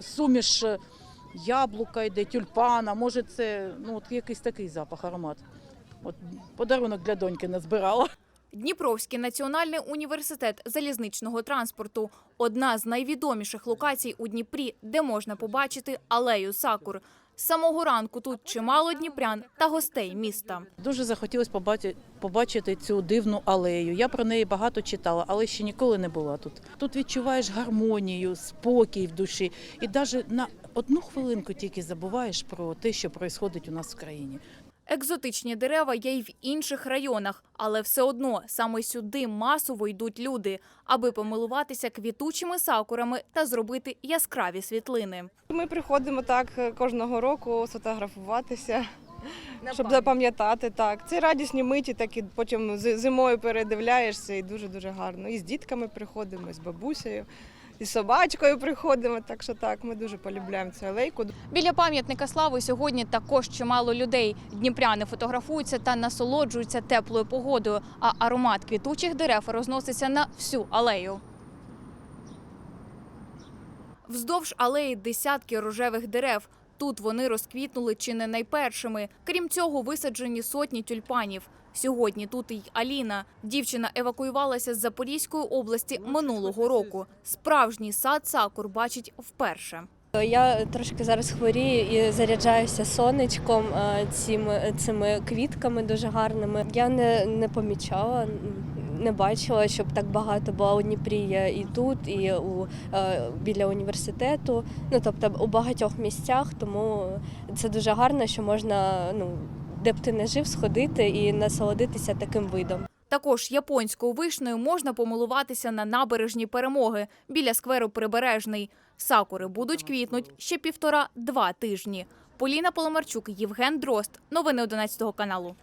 суміш е, яблука йде, тюльпана. Може, це ну, от якийсь такий запах, аромат. От подарунок для доньки назбирала. Дніпровський національний університет залізничного транспорту одна з найвідоміших локацій у Дніпрі, де можна побачити алею сакур. З самого ранку тут чимало дніпрян та гостей міста. Дуже захотілося побачити, побачити цю дивну алею. Я про неї багато читала, але ще ніколи не була тут. Тут відчуваєш гармонію, спокій в душі, і навіть на одну хвилинку тільки забуваєш про те, що відбувається у нас в країні. Екзотичні дерева є й в інших районах, але все одно саме сюди масово йдуть люди, аби помилуватися квітучими сакурами та зробити яскраві світлини. Ми приходимо так е, кожного року сфотографуватися, щоб запам'ятати так. Це радісні миті, так і потім зи- зимою передивляєшся і дуже дуже гарно. І з дітками приходимо, і з бабусею, і собачкою приходимо. Так що так, ми дуже полюбляємо цю алейку. Біля пам'ятника слави сьогодні також чимало людей. Дніпряни фотографуються та насолоджуються теплою погодою, а аромат квітучих дерев розноситься на всю алею. Вздовж алеї десятки рожевих дерев. Тут вони розквітнули чи не найпершими. Крім цього, висаджені сотні тюльпанів. Сьогодні тут і Аліна. Дівчина евакуювалася з Запорізької області минулого року. Справжній сад сакур бачить вперше. Я трошки зараз хворію і заряджаюся сонечком е, цими, цими квітками дуже гарними. Я не, не помічала, не бачила, щоб так багато було у Дніпрі і тут, і у, е, біля університету. Ну тобто у багатьох місцях, тому це дуже гарно, що можна, ну де б ти не жив, сходити і насолодитися таким видом. Також японською вишнею можна помилуватися на набережні перемоги біля скверу Прибережний. Сакури будуть квітнуть ще півтора-два тижні. Поліна Поломарчук, Євген Дрозд. Новини 11 каналу.